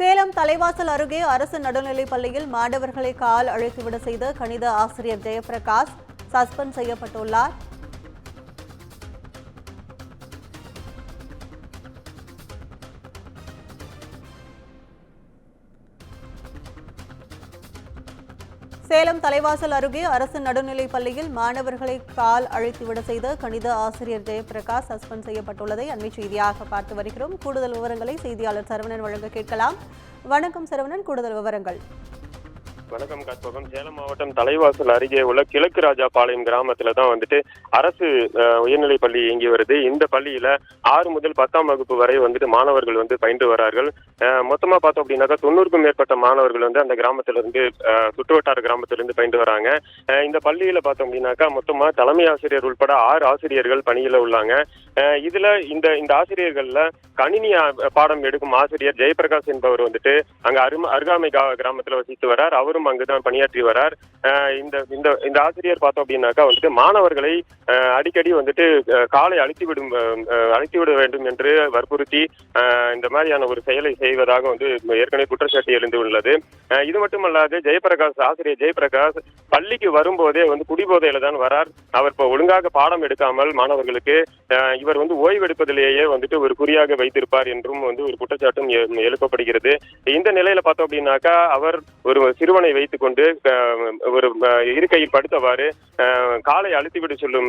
சேலம் தலைவாசல் அருகே அரசு நடுநிலைப் பள்ளியில் மாணவர்களை கால் அழைத்துவிட செய்த கணித ஆசிரியர் ஜெயபிரகாஷ் சஸ்பெண்ட் செய்யப்பட்டுள்ளார். சேலம் தலைவாசல் அருகே அரசு நடுநிலைப் பள்ளியில் மாணவர்களை கால் அழைத்துவிட செய்த கணித ஆசிரியர் ஜெயபிரகாஷ் சஸ்பெண்ட் செய்யப்பட்டுள்ளதை அண்மை செய்தியாக பார்த்து வருகிறோம். கூடுதல் விவரங்களை செய்தியாளர் சரவணன் வழங்க கேட்கலாம். வணக்கம் சரவணன் கூடுதல் விவரங்கள். வணக்கம் கற்பகம் சேலம் மாவட்டம் தலைவாசல் அருகே உள்ள கிழக்கு ராஜாபாளையம் கிராமத்துல தான் வந்துட்டு அரசு உயர்நிலை பள்ளி இயங்கி வருது. இந்த பள்ளியில ஆறு முதல் பத்தாம் வகுப்பு வரை வந்துட்டு மாணவர்கள் வந்து பயின்று வரார்கள். மொத்தமா பார்த்தோம் அப்படின்னாக்கா தொண்ணூறுக்கும் மேற்பட்ட மாணவர்கள் வந்து அந்த கிராமத்துல இருந்து சுற்றுவட்டார கிராமத்திலிருந்து பயின்று வராங்க. இந்த பள்ளியில பார்த்தோம் அப்படின்னாக்கா மொத்தமா தலைமை ஆசிரியர் உட்பட ஆறு ஆசிரியர்கள் பணியில உள்ளாங்க. இதுல இந்த இந்த ஆசிரியர்கள்ல கணினி பாடம் எடுக்கும் ஆசிரியர் ஜெயபிரகாஷ் என்பவர் வந்துட்டு அங்க அரும அருகாமை கிராமத்துல வசித்து வரார். அவரும் அங்குதான் பணியாற்றி வரார். இந்த இந்த இந்த ஆசிரியர் பார்த்தோம் அப்படின்னாக்கா வந்துட்டு மாணவர்களை அடிக்கடி வந்துட்டு காலை அழித்து விடும் அழித்து விட வேண்டும் என்று வற்புறுத்தி இந்த மாதிரியான ஒரு செயலை செய்வதாக வந்து ஏற்கனவே குற்றச்சாட்டு எழுந்து உள்ளது. இது மட்டுமல்லாது ஜெயபிரகாஷ் ஆசிரியர் ஜெயபிரகாஷ் பள்ளிக்கு வரும்போதே வந்து குடிபோதையில தான் வரார். அவர் இப்போ ஒழுங்காக பாடம் எடுக்காமல் மாணவர்களுக்கு இவர் வந்து ஓய்வெடுப்பதிலேயே வந்துட்டு ஒரு குறியாக வைத்திருப்பார் என்றும் வந்து ஒரு குற்றச்சாட்டும் எழுப்பப்படுகிறது. இந்த நிலையில பார்த்தோம் அப்படின்னாக்கா அவர் ஒரு சிறுவனை வைத்துக்கொண்டு ஒரு இருக்கையில் படுத்தவாறு காலை அழுத்திவிட்டு சொல்லும்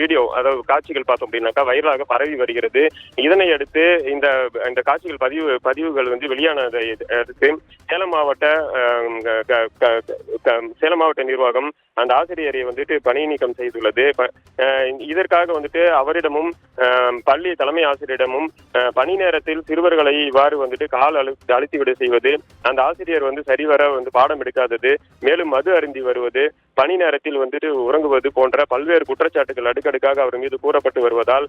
வீடியோ அதாவது காட்சிகள் பார்த்தோம் அப்படின்னாக்கா வைரலாக பரவி வருகிறது. இதனை அடுத்து இந்த இந்த காட்சிகள் பதிவு பதிவுகள் வந்து வெளியானதை அடுத்து சேலம் மாவட்ட சேலம் மாவட்ட நிர்வாகம் அந்த ஆசிரியரை வந்துட்டு பணி நீக்கம் செய்துள்ளது. இதற்காக வந்துட்டு அவரிடமும் பள்ளி தலைமை ஆசிரியரிடமும் பணி நேரத்தில் சிறுவர்களை இவ்வாறு வந்துட்டு கால் அழு அழுத்திவிட செய்வது அந்த ஆசிரியர் வந்து சரிவர வந்து பாடம் எடுக்க செலுத்தாதது மேலும் மது அருந்தி வருவது பணி நேரத்தில் வந்துட்டு உறங்குவது போன்ற பல்வேறு குற்றச்சாட்டுகள் அடுக்கடுக்காக அவர் மீது கூறப்பட்டு வருவதால்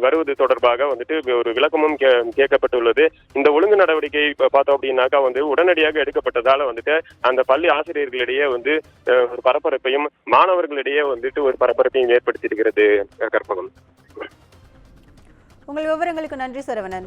வருவது தொடர்பாக வந்துட்டு ஒரு விளக்கமும் கே- கேட்கப்பட்டுள்ளது. இந்த ஒழுங்கு நடவடிக்கை பார்த்தோம் அப்படின்னாக்கா வந்து உடனடியாக எடுக்கப்பட்டதால வந்துட்டு அந்த பள்ளி ஆசிரியர்களிடையே வந்து ஒரு பரபரப்பையும் மாணவர்களிடையே வந்துட்டு ஒரு பரபரப்பையும் ஏற்படுத்தியிருக்கிறது கற்பகம் உங்கள் விவரங்களுக்கு நன்றி சரவணன்.